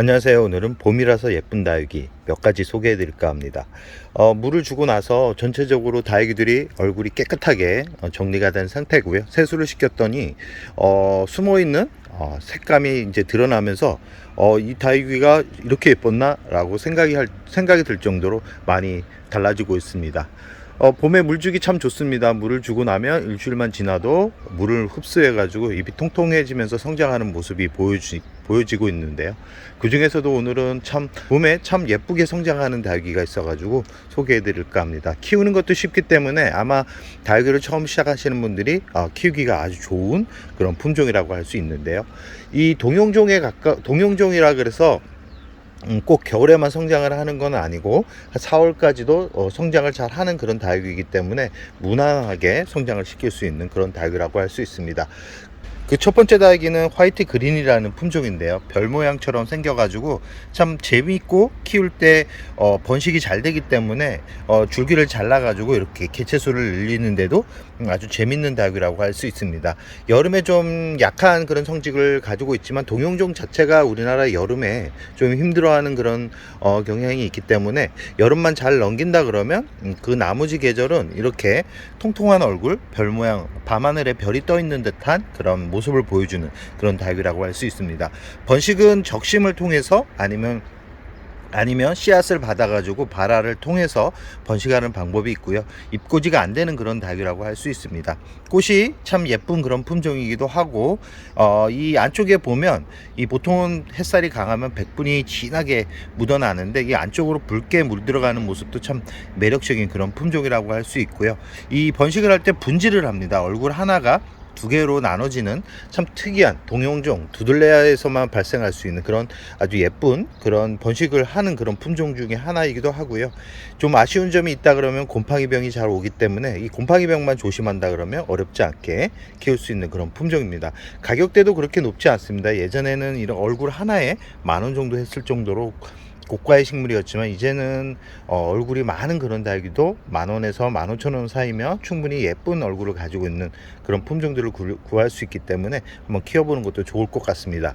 안녕하세요. 오늘은 봄이라서 예쁜 다육이 몇 가지 소개해 드릴까 합니다. 어, 물을 주고 나서 전체적으로 다육이들이 얼굴이 깨끗하게 어, 정리가 된 상태고요. 세수를 시켰더니 어, 숨어 있는 어, 색감이 이제 드러나면서 어, 이 다육이가 이렇게 예뻤나라고 생각이 할, 생각이 들 정도로 많이 달라지고 있습니다. 어, 봄에 물 주기 참 좋습니다. 물을 주고 나면 일주일만 지나도 물을 흡수해 가지고 잎이 통통해지면서 성장하는 모습이 보여지, 보여지고 있는데요. 그 중에서도 오늘은 참 봄에 참 예쁘게 성장하는 다육이가 있어 가지고 소개해 드릴까 합니다. 키우는 것도 쉽기 때문에 아마 다육이를 처음 시작하시는 분들이 어, 키우기가 아주 좋은 그런 품종이라고 할 수 있는데요. 이 동용종에 가까 동용종이라 그래서 음, 꼭 겨울에만 성장을 하는 건 아니고 한 4월까지도 어, 성장을 잘 하는 그런 다육이기 때문에 무난하게 성장을 시킬 수 있는 그런 다육이라고 할 수 있습니다. 그 첫 번째 다육이는 화이트 그린이라는 품종인데요. 별 모양처럼 생겨가지고 참 재미있고 키울 때 어, 번식이 잘 되기 때문에 어, 줄기를 잘라가지고 이렇게 개체수를 늘리는데도 음, 아주 재밌는 다육이라고 할 수 있습니다. 여름에 좀 약한 그런 성직을 가지고 있지만 동용종 자체가 우리나라 여름에 좀 힘들어하는 그런 어, 경향이 있기 때문에 여름만 잘 넘긴다 그러면 음, 그 나머지 계절은 이렇게 통통한 얼굴, 별 모양, 밤하늘에 별이 떠 있는 듯한 그런 모습을 보여주는 그런 다육이라고 할 수 있습니다. 번식은 적심을 통해서 아니면 아니면 씨앗을 받아가지고 발화를 통해서 번식하는 방법이 있고요. 입고지가 안 되는 그런 닭이라고 할 수 있습니다. 꽃이 참 예쁜 그런 품종이기도 하고, 어, 이 안쪽에 보면 이 보통은 햇살이 강하면 백분이 진하게 묻어나는데 이 안쪽으로 붉게 물들어가는 모습도 참 매력적인 그런 품종이라고 할 수 있고요. 이 번식을 할 때 분질을 합니다. 얼굴 하나가 두 개로 나눠지는 참 특이한 동용종 두들레아에서만 발생할 수 있는 그런 아주 예쁜 그런 번식을 하는 그런 품종 중에 하나이기도 하고요. 좀 아쉬운 점이 있다 그러면 곰팡이병이 잘 오기 때문에 이 곰팡이병만 조심한다 그러면 어렵지 않게 키울 수 있는 그런 품종입니다. 가격대도 그렇게 높지 않습니다. 예전에는 이런 얼굴 하나에 만 원 정도 했을 정도로 고가의 식물이었지만 이제는 어, 얼굴이 많은 그런 다육이도 만 원에서 만 오천 원 사이면 충분히 예쁜 얼굴을 가지고 있는 그런 품종들을 구, 구할 수 있기 때문에 한번 키워보는 것도 좋을 것 같습니다.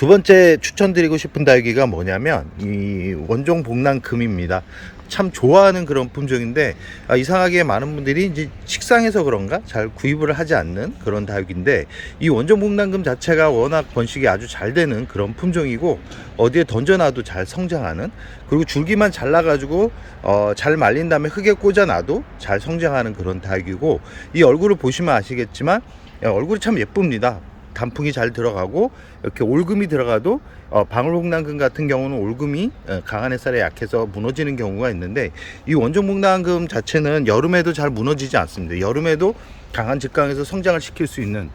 두 번째 추천드리고 싶은 다육이가 뭐냐면 이 원종 복랑금입니다. 참 좋아하는 그런 품종인데 아, 이상하게 많은 분들이 이제 식상해서 그런가 잘 구입을 하지 않는 그런 다육인데 이 원종 복랑금 자체가 워낙 번식이 아주 잘 되는 그런 품종이고 어디에 던져놔도 잘 성장하는 그리고 줄기만 잘라가지고 어, 잘 말린 다음에 흙에 꽂아놔도 잘 성장하는 그런 다육이고 이 얼굴을 보시면 아시겠지만 야, 얼굴이 참 예쁩니다. 단풍이 잘 들어가고 이렇게 올금이 들어가도 어, 방울복랑금 같은 경우는 올금이 어, 강한 햇살에 약해서 무너지는 경우가 있는데 이 원종복랑금 자체는 여름에도 잘 무너지지 않습니다. 여름에도 강한 직강에서 성장을 시킬 수 있는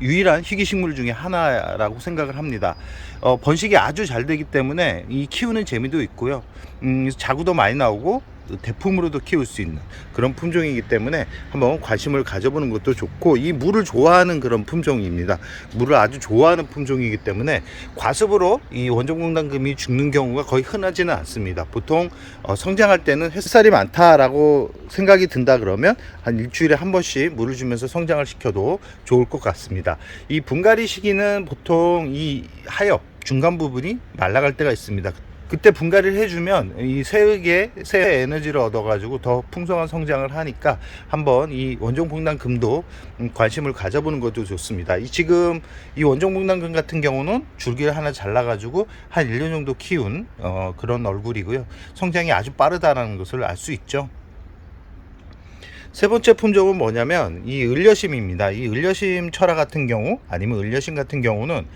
유일한 희귀식물 중에 하나라고 생각을 합니다. 어, 번식이 아주 잘 되기 때문에 이 키우는 재미도 있고요. 음, 자구도 많이 나오고 대품으로도 키울 수 있는 그런 품종이기 때문에 한번 관심을 가져보는 것도 좋고 이 물을 좋아하는 그런 품종입니다. 물을 아주 좋아하는 품종이기 때문에 과습으로 이 원종공단금이 죽는 경우가 거의 흔하지는 않습니다. 보통 어, 성장할 때는 햇살이 많다라고 생각이 든다 그러면 한 일주일에 한 번씩 물을 주면서 성장을 시켜도 좋을 것 같습니다. 이 분갈이 시기는 보통 이 하엽 중간 부분이 말라갈 때가 있습니다. 그때 분갈이를 해주면 이 새흙에 새 에너지를 얻어가지고 더 풍성한 성장을 하니까 한번 이 원종복랑금도 음, 관심을 가져보는 것도 좋습니다. 이 지금 이 원종복랑금 같은 경우는 줄기를 하나 잘라가지고 한 1년 정도 키운 어, 그런 얼굴이고요. 성장이 아주 빠르다는 것을 알 수 있죠. 세 번째 품종은 뭐냐면 이 을려심입니다. 이 을려심 철화 같은 경우 아니면 을려심 같은 경우는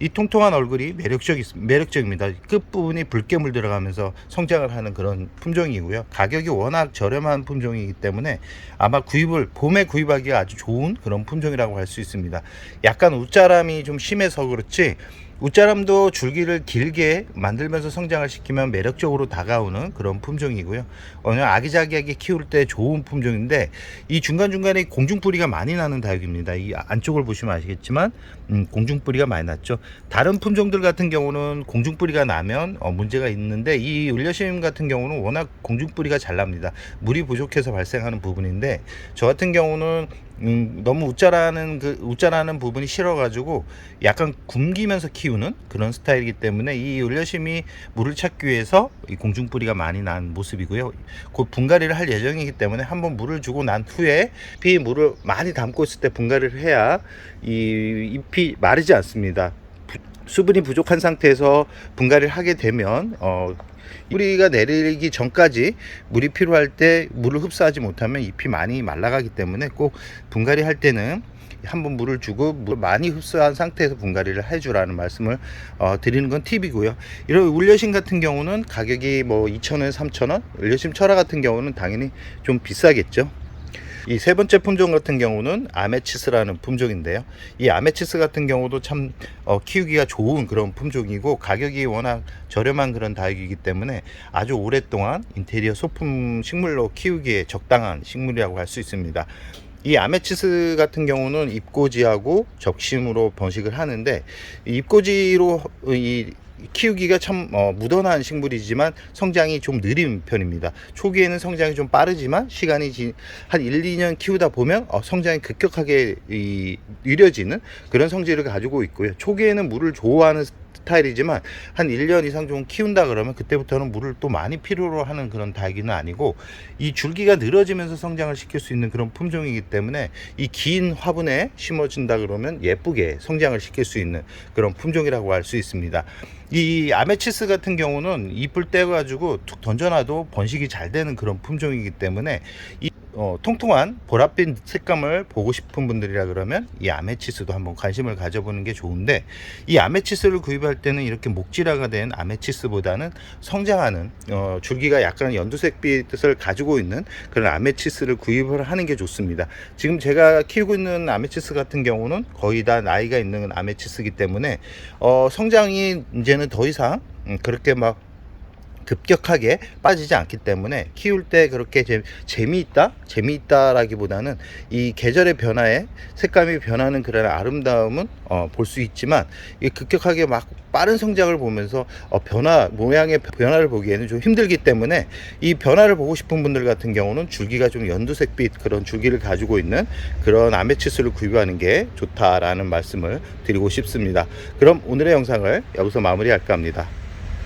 이 통통한 얼굴이 매력적 매력적입니다. 끝 부분이 붉게 물들어가면서 성장을 하는 그런 품종이고요. 가격이 워낙 저렴한 품종이기 때문에 아마 구입을 봄에 구입하기가 아주 좋은 그런 품종이라고 할 수 있습니다. 약간 웃자람이 좀 심해서 그렇지 웃자람도 줄기를 길게 만들면서 성장을 시키면 매력적으로 다가오는 그런 품종이고요. 어느 아기자기하게 키울 때 좋은 품종인데 이 중간중간에 공중뿌리가 많이 나는 다육입니다. 이 안쪽을 보시면 아시겠지만 음, 공중뿌리가 많이 났죠. 다른 품종들 같은 경우는 공중뿌리가 나면 어, 문제가 있는데 이 을려심 같은 경우는 워낙 공중뿌리가 잘 납니다. 물이 부족해서 발생하는 부분인데 저 같은 경우는 음, 너무 웃자라는 그 웃자라는 부분이 싫어가지고 약간 굶기면서 키우는 그런 스타일이기 때문에 이 울려심이 물을 찾기 위해서 이 공중뿌리가 많이 난 모습이고요. 곧 분갈이를 할 예정이기 때문에 한번 물을 주고 난 후에 잎이 물을 많이 담고 있을 때 분갈이를 해야 이 잎이 마르지 않습니다. 부- 수분이 부족한 상태에서 분갈이를 하게 되면 어, 뿌리가 내리기 전까지 물이 필요할 때 물을 흡수하지 못하면 잎이 많이 말라가기 때문에 꼭 분갈이 할 때는 한번 물을 주고 물 많이 흡수한 상태에서 분갈이를 해주라는 말씀을 어, 드리는 건 팁이고요. 이런 울려심 같은 경우는 가격이 뭐 2,000원, 3,000원, 울려심 철화 같은 경우는 당연히 좀 비싸겠죠. 이 세 번째 품종 같은 경우는 아메치스라는 품종인데요. 이 아메치스 같은 경우도 참 어, 키우기가 좋은 그런 품종이고 가격이 워낙 저렴한 그런 다육이기 때문에 아주 오랫동안 인테리어 소품 식물로 키우기에 적당한 식물이라고 할 수 있습니다. 이 아메치스 같은 경우는 잎꽂이하고 적심으로 번식을 하는데 이 잎꽂이로 이 키우기가 참 어, 무던한 식물이지만 성장이 좀 느린 편입니다. 초기에는 성장이 좀 빠르지만 시간이 지, 한 1, 2년 키우다 보면 어, 성장이 급격하게 이, 느려지는 그런 성질을 가지고 있고요. 초기에는 물을 좋아하는 스 타일이지만 한 1년 이상 좀 키운다 그러면 그때부터는 물을 또 많이 필요로 하는 그런 다육이는 아니고 이 줄기가 늘어지면서 성장을 시킬 수 있는 그런 품종이기 때문에 이 긴 화분에 심어준다 그러면 예쁘게 성장을 시킬 수 있는 그런 품종이라고 할 수 있습니다. 이 아메치스 같은 경우는 잎을 떼가지고 툭 던져놔도 번식이 잘 되는 그런 품종이기 때문에 이 어, 통통한 보랏빛 색감을 보고 싶은 분들이라 그러면 이 아메치스도 한번 관심을 가져보는 게 좋은데 이 아메치스를 구입할 때는 이렇게 목질화가 된 아메치스보다는 성장하는 어, 줄기가 약간 연두색빛을 가지고 있는 그런 아메치스를 구입을 하는 게 좋습니다. 지금 제가 키우고 있는 아메치스 같은 경우는 거의 다 나이가 있는 아메치스이기 때문에 어, 성장이 이제는 더 이상 음, 그렇게 막 급격하게 빠지지 않기 때문에 키울 때 그렇게 재, 재미 있다 재미있다라기보다는 이 계절의 변화에 색감이 변하는 그런 아름다움은 어, 볼 수 있지만 이 급격하게 막 빠른 성장을 보면서 어, 변화 모양의 변화를 보기에는 좀 힘들기 때문에 이 변화를 보고 싶은 분들 같은 경우는 줄기가 좀 연두색빛 그런 줄기를 가지고 있는 그런 아메치스를 구입하는 게 좋다라는 말씀을 드리고 싶습니다. 그럼 오늘의 영상을 여기서 마무리할까 합니다.